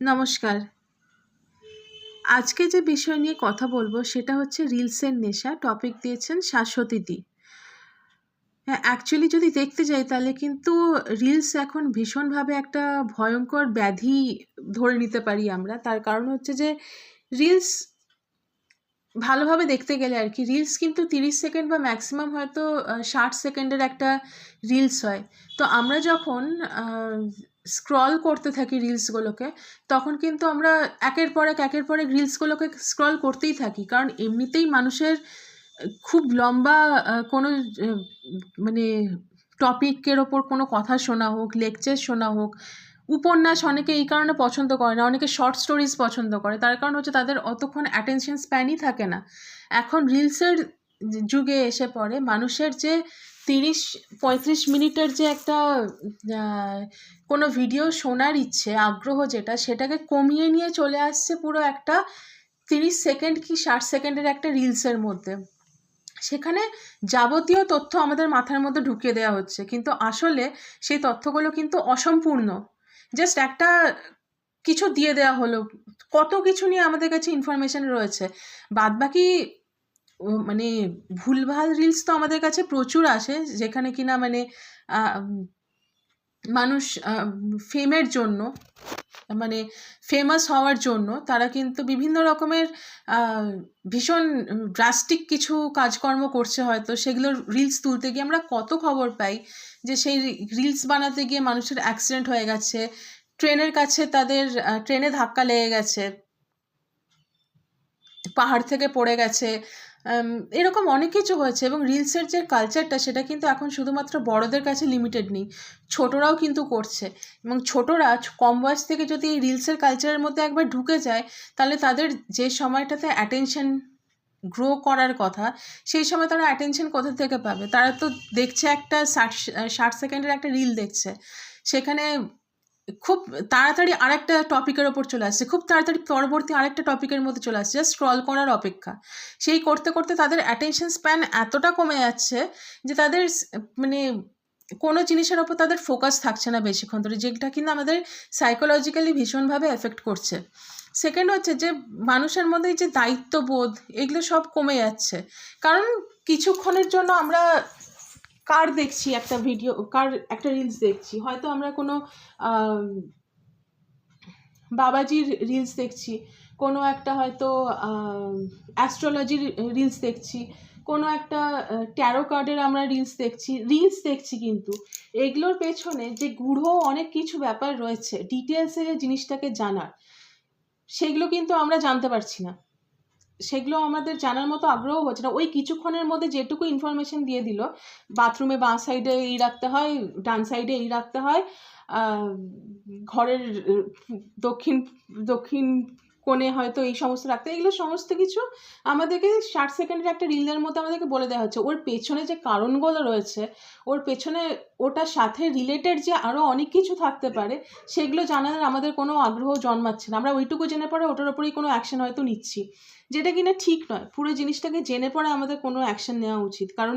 নমস্কার। আজকে যে বিষয় নিয়ে কথা বলব সেটা হচ্ছে রিলসের নেশা টপিক দিয়েছেন শাশ্বতীদি হ্যাঁ অ্যাকচুয়ালি যদি দেখতে যাই তাহলে কিন্তু রিলস এখন ভীষণভাবে একটা ভয়ঙ্কর ব্যাধি ধরে নিতে পারি আমরা। তার কারণ হচ্ছে যে রিলস ভালোভাবে দেখতে গেলে আর কি, রিলস কিন্তু তিরিশ সেকেন্ড বা ম্যাক্সিমাম হয়তো ষাট সেকেন্ডের একটা রিলস হয়। তো আমরা যখন স্ক্রল করতে থাকি রিলসগুলোকে তখন কিন্তু আমরা একের পর এক, একের পর এক রিলসগুলোকে স্ক্রল করতেই থাকি। কারণ এমনিতেই মানুষের, খুব লম্বা কোনো মানে টপিকের ওপর কোনো কথা শোনা হোক লেকচার শোনা হোক, উপন্যাস অনেকে এই কারণে পছন্দ করে না, অনেকে শর্ট স্টোরিজ পছন্দ করে। তার কারণ হচ্ছে তাদের অতক্ষণ অ্যাটেনশন স্প্যানই থাকে না। এখন রিলসের যুগে এসে পড়ে, মানুষের যে তিরিশ, পঁয়ত্রিশ মিনিটের যে একটা কোনো ভিডিও শোনার ইচ্ছে, আগ্রহ যেটা, সেটাকে কমিয়ে নিয়ে চলে আসছে পুরো একটা তিরিশ সেকেন্ড কি ষাট সেকেন্ডের একটা রিলসের মধ্যে। সেখানে যাবতীয় তথ্য আমাদের মাথার মধ্যে ঢুকিয়ে দেওয়া হচ্ছে, কিন্তু আসলে সেই তথ্যগুলো কিন্তু অসম্পূর্ণ। জাস্ট একটা কিছু দিয়ে দেওয়া হলো, কত কিছু নিয়ে আমাদের কাছে ইনফরমেশন রয়েছে। বাদ বাকি মানে ভুলভাল রিলস তো আমাদের কাছে প্রচুর আসে, যেখানে কিনা মানে মানুষ ফেমের জন্য মানে ফেমাস হওয়ার জন্য তারা কিন্তু বিভিন্ন রকমের ভীষণ ড্রাস্টিক কিছু কাজকর্ম করছে হয়তো। সেগুলোর রিলস তুলতে গিয়ে আমরা কত খবর পাই যে সেই রিলস বানাতে গিয়ে মানুষের অ্যাক্সিডেন্ট হয়ে গেছে, ট্রেনের কাছে তাদের ট্রেনে ধাক্কা লেগে গেছে, পাহাড় থেকে পড়ে গেছে এরকম অনেক কিছু হয়েছে এবং রিলসের যে কালচারটা সেটা কিন্তু এখন শুধুমাত্র বড়দের কাছে লিমিটেড নেই, ছোটরাও কিন্তু করছে এবং ছোটরা কম বয়স থেকে যদি এই রিলসের কালচারের মধ্যে একবার ঢুকে যায়, তাহলে তাদের যে সময়টাতে অ্যাটেনশন গ্রো করার কথা, সেই সময় তারা অ্যাটেনশন কোথা থেকে পাবে? তারা তো দেখছে একটা ষাট ষাট সেকেন্ডের একটা রিল দেখছে, সেখানে খুব তাড়াতাড়ি আরেকটা টপিকের ওপর চলে আসছে। খুব তাড়াতাড়ি পরবর্তী আরেকটা টপিকের মধ্যে চলে আসছে। জাস্ট স্ক্রল করার অপেক্ষা। সেই করতে করতে তাদের অ্যাটেনশন স্প্যান এতটা কমে যাচ্ছে যে তাদের মানে কোনো জিনিসের ওপর তাদের ফোকাস থাকছে না বেশিক্ষণ ধরে, যেটা কিন্তু আমাদের সাইকোলজিক্যালি ভীষণভাবে এফেক্ট করছে। সেকেন্ড হচ্ছে যে মানুষের মধ্যে যে দায়িত্ববোধ, এগুলো সব কমে যাচ্ছে। কারণ কিছুক্ষণের জন্য আমরা কার দেখছি একটা ভিডিও কার একটা রিলস দেখছি? হয়তো আমরা কোনো বাবাজির রিলস দেখছি, কোনো একটা হয়তো অ্যাস্ট্রোলজির রিলস দেখছি, কোনো একটা ট্যারো কার্ডের আমরা রিলস দেখছি রিলস দেখছি কিন্তু। এগুলোর পেছনে যে গূঢ় অনেক কিছু ব্যাপার রয়েছে ডিটেলসে জিনিসটাকে জানার, সেগুলো কিন্তু আমরা জানতে পারছি না। সেগুলো আমাদের জানার মতো আগ্রহ হচ্ছে না। ওই কিছুক্ষণের মধ্যে যেটুকু ইনফরমেশন দিয়ে দিল বাথরুমে বাঁ সাইডে এই রাখতে হয়, ডান সাইডে এই রাখতে হয় ঘরের দক্ষিণ দক্ষিণ কোণে হয়তো এই সমস্ত রাখতে। এগুলো সমস্ত কিছু আমাদেরকে ষাট সেকেন্ডের একটা রিলের মধ্যে আমাদেরকে বলে দেওয়া হচ্ছে। ওর পেছনে যে কারণগুলো রয়েছে, ওর পেছনে ওটার সাথে রিলেটেড যে আরও অনেক কিছু থাকতে পারে, সেগুলো জানার আমাদের কোনো আগ্রহ জন্মাচ্ছে না। আমরা ওইটুকু জেনে পরে ওটার ওপরেই কোনো অ্যাকশন হয়তো নিচ্ছি। যেটা কিনা ঠিক নয়। পুরো জিনিসটাকে জেনে পরে আমাদের কোনো অ্যাকশন নেওয়া উচিত। কারণ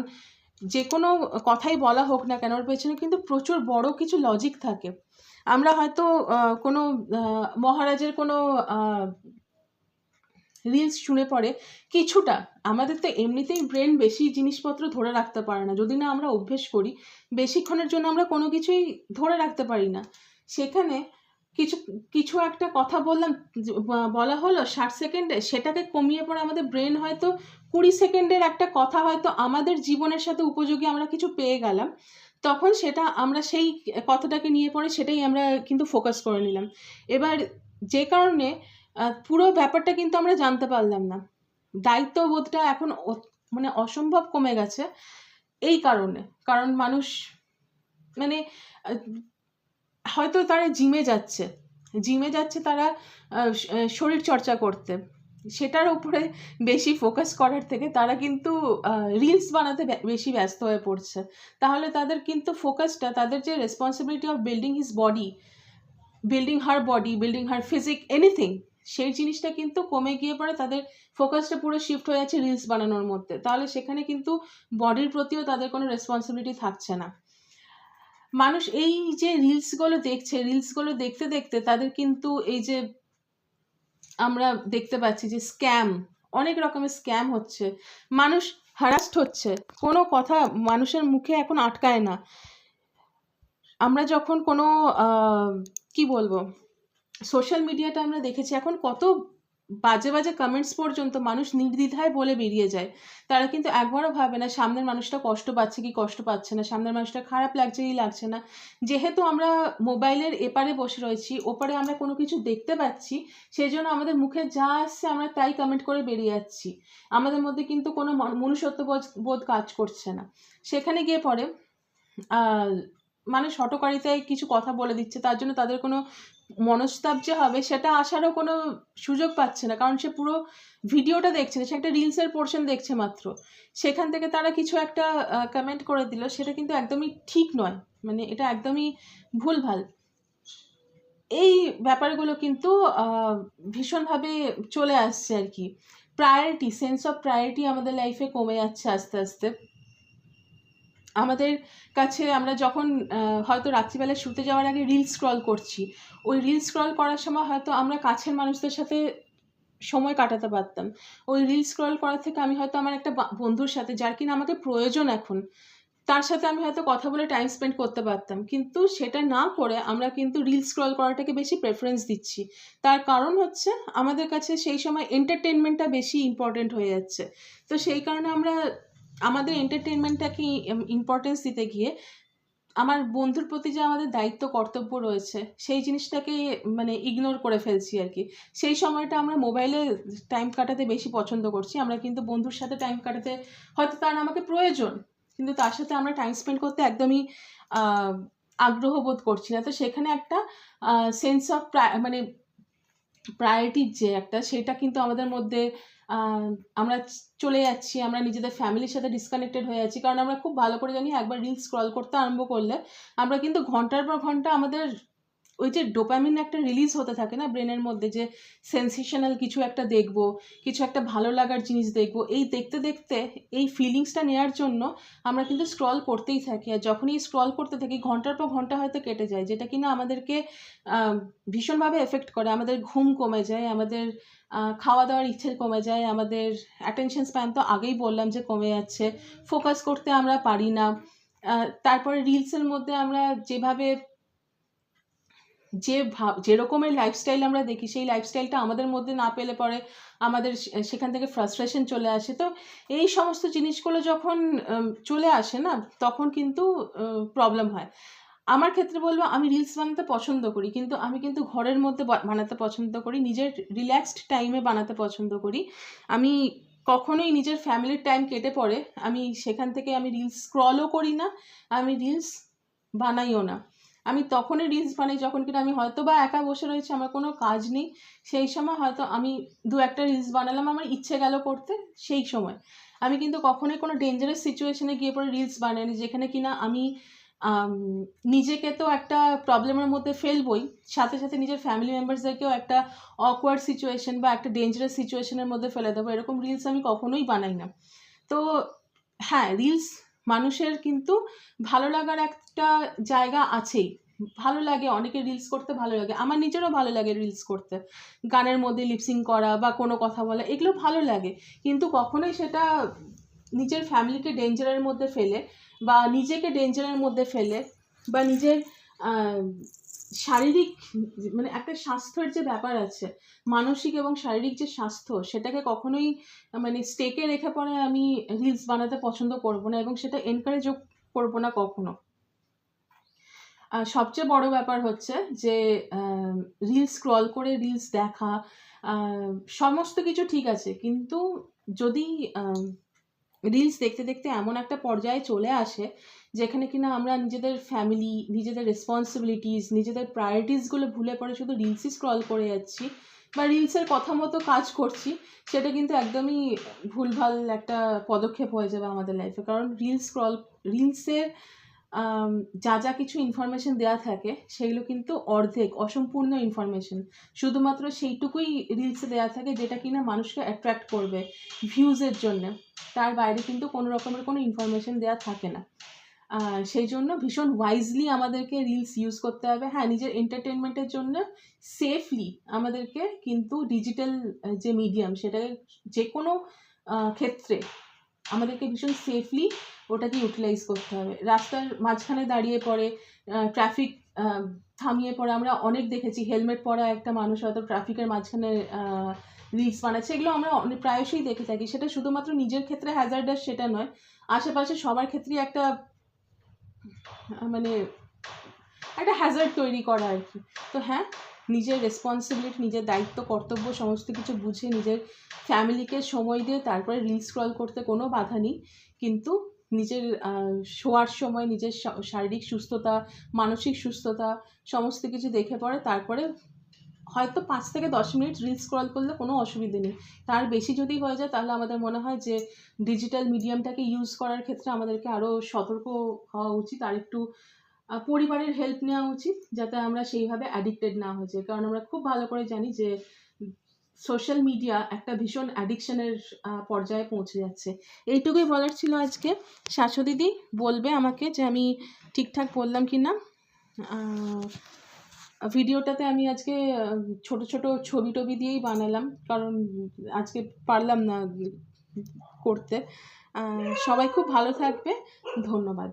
যে কোনো কথাই বলা হোক না কেন, ওর পেছনে কিন্তু প্রচুর বড় কিছু লজিক থাকে। আমরা হয়তো কোনো মহারাজের কোনো রিলস শুনে পরে কিছুটা। আমাদের তো এমনিতেই ব্রেন বেশি জিনিসপত্র ধরে রাখতে পারে না। যদি না আমরা অভ্যেস করি, বেশিক্ষণের জন্য আমরা কোনো কিছুই ধরে রাখতে পারি না। সেখানে কিছু কিছু একটা কথা বললাম বলা হলো ষাট সেকেন্ডে, সেটাকে কমিয়ে পড়ে আমাদের ব্রেন হয়তো কুড়ি সেকেন্ডের একটা কথা হয়তো আমাদের জীবনের সাথে উপযোগী আমরা কিছু পেয়ে গেলাম। তখন সেটা আমরা সেই কথাটাকে নিয়ে পড়ে সেটাই আমরা কিন্তু ফোকাস করে নিলাম। এবার যে কারণে পুরো ব্যাপারটা কিন্তু আমরা জানতে পারলাম না। দায়িত্ববোধটা এখন মানে অসম্ভব কমে গেছে এই কারণে। কারণ মানুষ মানে হয়তো তারা জিমে যাচ্ছে। জিমে যাচ্ছে তারা শরীর চর্চা করতে। সেটার উপরে বেশি ফোকাস করার থেকে তারা কিন্তু রিলস বানাতে বেশি ব্যস্ত হয়ে পড়ছে। তাহলে তাদের কিন্তু ফোকাসটা তাদের যে responsibility of building his body building her body building her physique anything সেই জিনিসটা কিন্তু কমে গিয়ে পরে তাদের ফোকাসটা পুরো শিফট হয়ে যাচ্ছে রিলস বানানোর মধ্যে। তাহলে সেখানে কিন্তু বডির প্রতিও তাদের কোনো রেসপন্সিবিলিটি থাকছে না। মানুষ এই যে রিলসগুলো দেখছে রিলসগুলো দেখতে দেখতে তাদের কিন্তু এই যে আমরা দেখতে পাচ্ছি যে স্ক্যাম অনেক রকমের স্ক্যাম হচ্ছে। মানুষ হারাস্ট হচ্ছে। কোনো কথা মানুষের মুখে এখন আটকায় না। আমরা যখন কোনো কি বলব সোশ্যাল মিডিয়াটা আমরা দেখেছি, এখন কত বাজে বাজে কমেন্টস পর্যন্ত মানুষ নির্দ্বিধায় বলে বেরিয়ে যায়। তারা কিন্তু একবারও ভাবে না সামনের মানুষটা কষ্ট পাচ্ছে কি কষ্ট পাচ্ছে না, সামনের মানুষটা খারাপ লাগছে কি লাগছে না। যেহেতু আমরা মোবাইলের এপারে বসে রয়েছি, ওপারে আমরা কোনো কিছু দেখতে পাচ্ছি সেই জন্য আমাদের মুখে যা আসছে আমরা তাই কমেন্ট করে বেরিয়ে যাচ্ছি। আমাদের মধ্যে কিন্তু কোনো মনুষ্যত্ব বোধ- কাজ করছে না। সেখানে গিয়ে পরে আহ, মানুষ হটকারিতায় কিছু কথা বলে দিচ্ছে তার জন্য তাদের কোনো মনস্তাপ যে হবে সেটা আসারও কোনো সুযোগ পাচ্ছে না। কারণ সে পুরো ভিডিওটা দেখছে না সে একটা রিলসের পোর্শন দেখছে মাত্র। সেখান থেকে তারা কিছু একটা কমেন্ট করে দিল সেটা কিন্তু একদমই ঠিক নয়। মানে এটা একদমই ভুলভাল। এই ব্যাপারগুলো কিন্তু ভীষণভাবে চলে আসছে আর কি। প্রায়োরিটি সেন্স অফ প্রায়োরিটি আমাদের লাইফে কমে যাচ্ছে আস্তে আস্তে। আমাদের কাছে আমরা যখন হয়তো রাত্রিবেলা শুতে যাওয়ার আগে রিল স্ক্রল করছি, ওই রিল স্ক্রল করার সময় হয়তো আমরা কাছের মানুষদের সাথে সময় কাটাতে পারতাম। ওই রিল স্ক্রল করার থেকে আমি হয়তো আমার একটা বন্ধুর সাথে, যার কিনা আমাকে প্রয়োজন এখন, তার সাথে আমি হয়তো কথা বলে টাইম স্পেন্ড করতে পারতাম। কিন্তু সেটা না করে আমরা কিন্তু রিল স্ক্রল করাটাকে বেশি প্রেফারেন্স দিচ্ছি। তার কারণ হচ্ছে আমাদের কাছে সেই সময় এন্টারটেনমেন্টটা বেশি ইম্পর্টেন্ট হয়ে যাচ্ছে। তো সেই কারণে আমরা আমাদের এন্টারটেনমেন্টটাকে ইম্পর্টেন্স দিতে গিয়ে আমার বন্ধুর প্রতি যে আমাদের দায়িত্ব, কর্তব্য রয়েছে, সেই জিনিসটাকে মানে ইগনোর করে ফেলছি আর কি। সেই সময়টা আমরা মোবাইলে টাইম কাটাতে বেশি পছন্দ করছি। আমরা কিন্তু বন্ধুর সাথে টাইম কাটাতে হয়তো তার আমাকে প্রয়োজন, কিন্তু তার সাথে আমরা টাইম স্পেন্ড করতে একদমই আগ্রহ বোধ করছি না। তো সেখানে একটা সেন্স অফ মানে প্রায়োরিটির যে একটা, সেটা কিন্তু আমাদের মধ্যে আমরা চলে যাচ্ছি, আমরা নিজেদের ফ্যামিলির সাথে ডিসকানেক্টেড হয়ে যাচ্ছি। কারণ আমরা খুব ভালো করে জানি একবার রিলস স্ক্রল করতে আরম্ভ করলে আমরা কিন্তু ঘণ্টার পর ঘণ্টা আমাদের ওই যে ডোপামিন একটা রিলিজ হতে থাকে না ব্রেনের মধ্যে যে সেন্সেশনাল কিছু একটা দেখব, কিছু একটা ভালো লাগার জিনিস দেখব, এই দেখতে দেখতে এই ফিলিংসটা নেওয়ার জন্য আমরা কিন্তু স্ক্রল করতেই থাকি। আর যখনই স্ক্রল করতে থাকি, ঘণ্টার পর ঘণ্টা হয়তো কেটে যায়, যেটা কিনা আমাদেরকে ভীষণভাবে এফেক্ট করে। আমাদের ঘুম কমে যায়, আমাদের খাওয়া দাওয়ার ইচ্ছে কমে যায়, আমাদের অ্যাটেনশন স্প্যান তো আগেই বললাম যে কমে যাচ্ছে। ফোকাস করতে আমরা পারি না। তারপরে রিলসের মধ্যে আমরা যেভাবে যে ভাব, যে রকমের লাইফস্টাইল আমরা দেখি, সেই লাইফস্টাইলটা আমাদের মধ্যে না পেলে পরে আমাদের সেখান থেকে ফ্রাস্ট্রেশন চলে আসে। তো এই সমস্ত জিনিসগুলো যখন চলে আসে না, তখন কিন্তু প্রবলেম হয়। আমার ক্ষেত্রে বলব, আমি রিলস বানাতে পছন্দ করি, কিন্তু আমি কিন্তু ঘরের মধ্যে বানাতে পছন্দ করি, নিজের রিল্যাক্সড টাইমে বানাতে পছন্দ করি। আমি কখনোই নিজের ফ্যামিলির টাইম কেটে পড়ে, আমি সেখান থেকে আমি রিলস স্ক্রলও করি না, আমি রিলস বানাইও না। আমি তখনই রিলস বানাই যখন কিনা আমি হয়তো বা একা বসে রয়েছি, আমার কোনো কাজ নেই। সেই সময় হয়তো আমি দু একটা রিলস বানালাম, আমার ইচ্ছে গেল করতে সেই সময়। আমি কিন্তু কখনোই কোনো ডেঞ্জারাস সিচুয়েশনে গিয়ে পরে রিলস বানাইনি, যেখানে কিনা আমি নিজেকে তো একটা প্রবলেমের মধ্যে ফেলবই, সাথে সাথে নিজের ফ্যামিলি মেম্বার্সদেরকেও একটা অকওয়ার্ড সিচুয়েশন বা একটা ডেঞ্জারাস সিচুয়েশনের মধ্যে ফেলে দেবো। এরকম রিলস আমি কখনোই বানাই না। তো হ্যাঁ রিলস মানুষের কিন্তু ভালো লাগার একটা জায়গা আছেই। ভালো লাগে, অনেকে রিলস করতে ভালো লাগে। আমার নিজেরও ভালো লাগে রিলস করতে। গানের মধ্যে লিপসিং করা বা কোনো কথা বলা, এগুলো ভালো লাগে। কিন্তু কখনোই সেটা নিজের ফ্যামিলিকে ডেঞ্জারের মধ্যে ফেলে বা নিজেকে ডেঞ্জারের মধ্যে ফেলে বা নিজের শারীরিক মানে একটা স্বাস্থ্যের যে ব্যাপার আছে, মানসিক এবং শারীরিক যে স্বাস্থ্য, সেটাকে কখনোই মানে স্টেকে রেখে পরে আমি রিলস বানাতে পছন্দ করব না এবং সেটা এনকারেজও করব না কখনো। আর সবচেয়ে বড় ব্যাপার হচ্ছে যে রিলস স্ক্রল করে রিলস দেখা সমস্ত কিছু ঠিক আছে। কিন্তু যদি রিলস দেখতে দেখতে এমন একটা পর্যায়ে চলে আসে, যেখানে কিনা আমরা নিজেদের ফ্যামিলি নিজেদের রেসপন্সিবিলিটিস নিজেদের প্রায়োরিটিসগুলো ভুলে পড়ে শুধু রিলসই স্ক্রল করে যাচ্ছি বা রিলসের কথা মতো কাজ করছি, সেটা কিন্তু একদমই ভুলভাল একটা পদক্ষেপ হয়ে যাবে আমাদের লাইফে কারণ রিলস স্ক্রল রিলসের যা যা কিছু ইনফরমেশন দেওয়া থাকে, সেগুলো কিন্তু অর্ধেক, অসম্পূর্ণ ইনফরমেশন শুধুমাত্র সেইটুকুই রিলসে দেওয়া থাকে যেটা কিনা মানুষকে অ্যাট্রাক্ট করবে ভিউজের জন্য। তার বাইরে কিন্তু কোনো রকমের কোনো ইনফরমেশন দেওয়া থাকে না। সেই জন্য ভীষণ ওয়াইজলি আমাদেরকে রিলস ইউজ করতে হবে। হ্যাঁ নিজের এন্টারটেনমেন্টের জন্য সেফলি আমাদেরকে কিন্তু ডিজিটাল যে মিডিয়াম সেটাকে যে কোনো ক্ষেত্রে আমাদেরকে ভীষণ সেফলি ওটাকে ইউটিলাইজ করতে হবে। রাস্তার মাঝখানে দাঁড়িয়ে পড়ে ট্রাফিক থামিয়ে পড়ে, আমরা অনেক দেখেছি হেলমেট পরা একটা মানুষ হয়তো ট্রাফিকের মাঝখানে রিলস বানাচ্ছে, এগুলো আমরা অনেক প্রায়শই দেখে থাকি। সেটা শুধুমাত্র নিজের ক্ষেত্রে হ্যাজার্ডাস সেটা নয়, আশেপাশে সবার ক্ষেত্রেই একটা মানে একটা হ্যাজার্ড তৈরি করা আর কি। তো হ্যাঁ নিজের রেসপন্সিবিলিটি নিজের দায়িত্ব, কর্তব্য, সমস্ত কিছু বুঝে নিজের ফ্যামিলিকে সময় দিয়ে তারপরে রিল স্ক্রল করতে কোনো বাধা নেই। কিন্তু নিজের শোয়ার সময় নিজের শারীরিক সুস্থতা, মানসিক সুস্থতা সমস্ত কিছু দেখে পরে তারপরে হয়তো পাঁচ থেকে দশ মিনিট রিল স্ক্রল করলে কোনো অসুবিধে নেই। তার বেশি যদি হয়ে যায় তাহলে আমাদের মনে হয় যে ডিজিটাল মিডিয়ামটাকে ইউজ করার ক্ষেত্রে আমাদেরকে আরও সতর্ক হওয়া উচিত, আর একটু পরিবারের হেল্প নেওয়া উচিত, যাতে আমরা সেইভাবে অ্যাডিক্টেড না হয়ে যাই। কারণ আমরা খুব ভালো করে জানি যে সোশ্যাল মিডিয়া একটা ভীষণ অ্যাডিকশনের পর্যায়ে পৌঁছে যাচ্ছে। এইটুকুই বলার ছিল আজকে। শাশ্বদিদি বলবে আমাকে যে আমি ঠিকঠাক বললাম কি না ভিডিওটাতে আমি আজকে ছোট ছোট ছবি টবি দিয়েই বানালাম, কারণ আজকে পারলাম না করতে। সবাই খুব ভালো থাকবে। ধন্যবাদ।